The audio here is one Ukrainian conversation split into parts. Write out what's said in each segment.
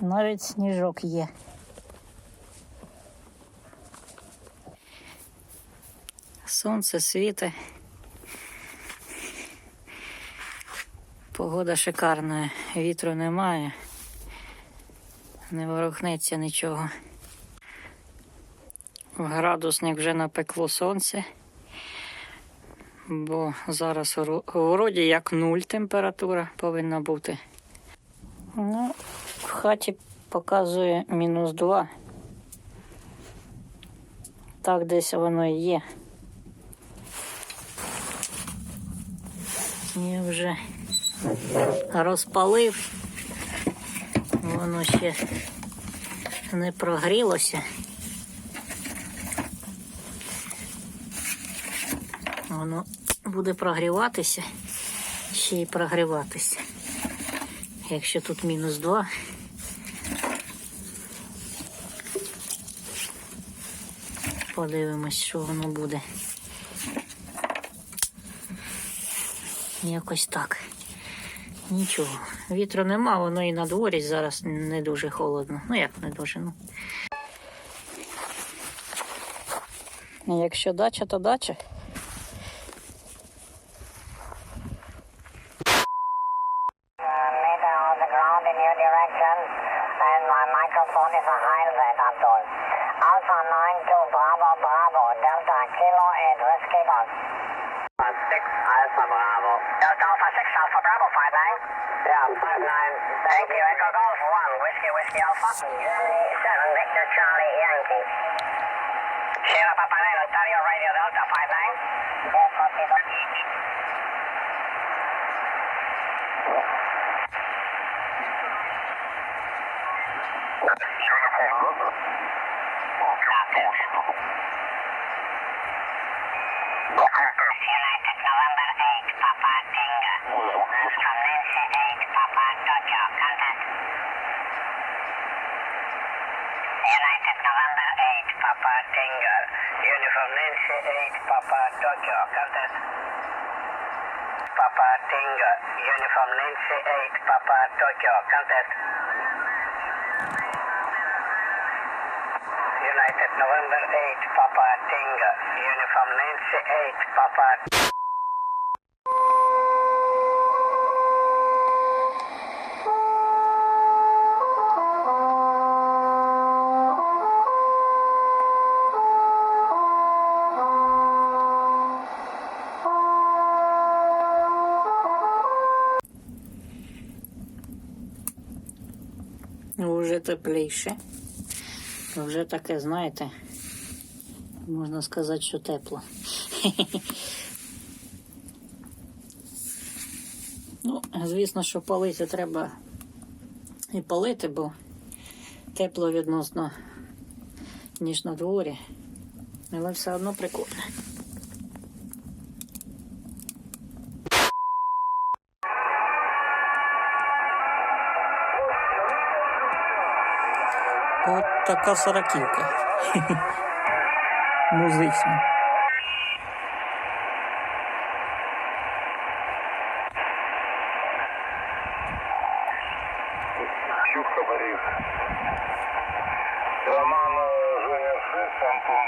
Навіть сніжок є. Сонце світе. Погода шикарна, вітру немає. Не ворухнеться нічого. Градусник вже напекло сонце, бо зараз вро- вроді як нуль температура повинна бути. Ну, в хаті показує мінус 2. Так десь воно і є. Я вже розпалив. Воно ще не прогрілося. Воно буде прогріватися, ще й прогріватися. Якщо тут мінус 2. Подивимось, що воно буде. Якось так. Нічого. Вітру нема, воно і на дворі зараз не дуже холодно. Ну як не дуже, ну. Якщо дача, то дача. microphone. Alpha 9 to Bravo Bravo, Delta Kilo 8 Whiskey Golf. 6 Alpha Bravo. Delta Alpha 6 Alpha Bravo, 5 9. Yeah, 5 9. Thank you, Echo Golf 1, Whiskey Whiskey Alpha. 7 Victor Charlie Yankee. Sierra Papa Nine, Ontario Radio Delta 5 9. Yeah, copy that. United November 8, Papa Tinga. From Nancy 8, Papa Tokyo, contact. United November 8, Papa Tinga. Uniform Nancy 8, Papa Tokyo, contact. Papa Tinga. Uniform Nancy 8, Papa Tokyo, contact. United November 8, Papa Tinga. Uniform Nancy 8, Papa Вже тепліше. Вже таке, знаєте, можна сказати, що тепло. Ну, звісно, що палити треба і палити, бо тепло відносно, ніж на дворі. Але все одно прикольно. От така сороківка. Музична. Чув хабарів. Роман Женя 6, Антон.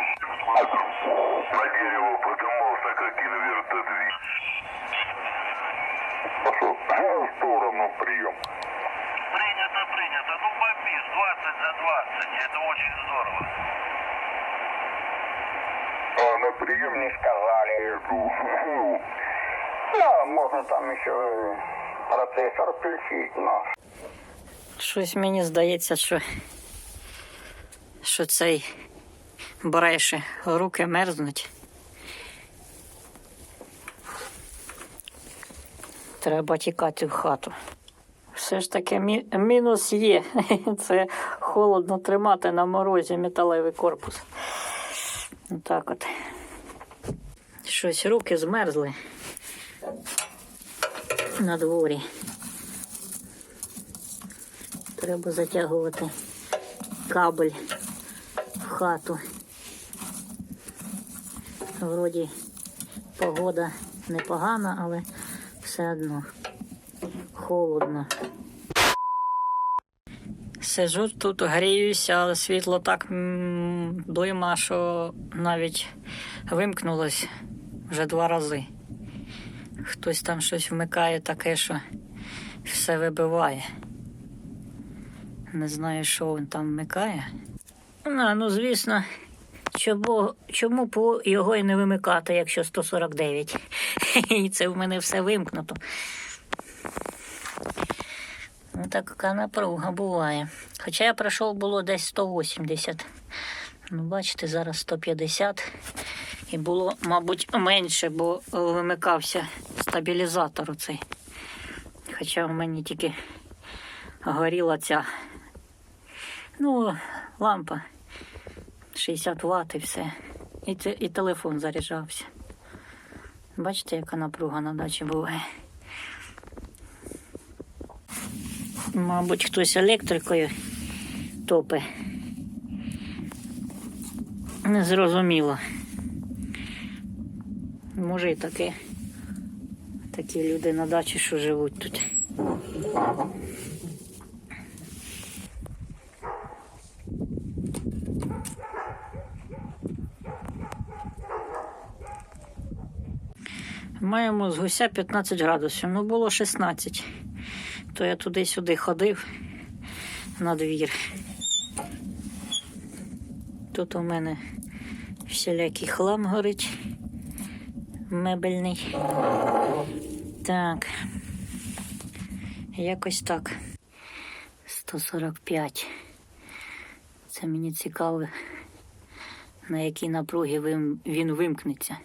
На дерево подымался, как инвертор двиг. Пошел в сторону прием. Принято, принято. Ну, бомбишь 20 за 20. Это очень здорово. А на прием не сказали. Иду. Да, можно там еще процессор включить, но... Щось мені здається, що, що цей бреше, руки мерзнуть. Треба тікати в хату. Все ж таки мі- мінус є. Це холодно тримати на морозі металевий корпус. Так от. Щось руки змерзли на дворі. Треба затягувати кабель в хату. Вроді погода непогана, але все одно холодно. Сижу тут, гріюся, але світло так блима, що навіть вимкнулось вже два рази. Хтось там щось вмикає таке, що все вибиває. Не знаю, що він там вмикає. Ну, ну звісно, чому, чому б його і не вимикати, якщо 149? І це в мене все вимкнуто. Ну, така напруга буває. Хоча я пройшов було десь 180. Ну, бачите, зараз 150. І було, мабуть, менше, бо е, вимикався стабілізатор оцей. Хоча в мені тільки горіла ця ну, лампа 60 Вт і все. І, те- і телефон заряджався. Бачите, яка напруга на дачі буває. Мабуть, хтось електрикою топе. Незрозуміло. Може і таке. Такі люди на дачі, що живуть тут. Маємо з гуся 15 градусів. Ну було 16. То я туди-сюди ходив на двір. Тут у мене всілякий хлам горить. Мебельний. Так. Якось так. 145. Це мені цікаво, на якій напругі вим- він вимкнеться.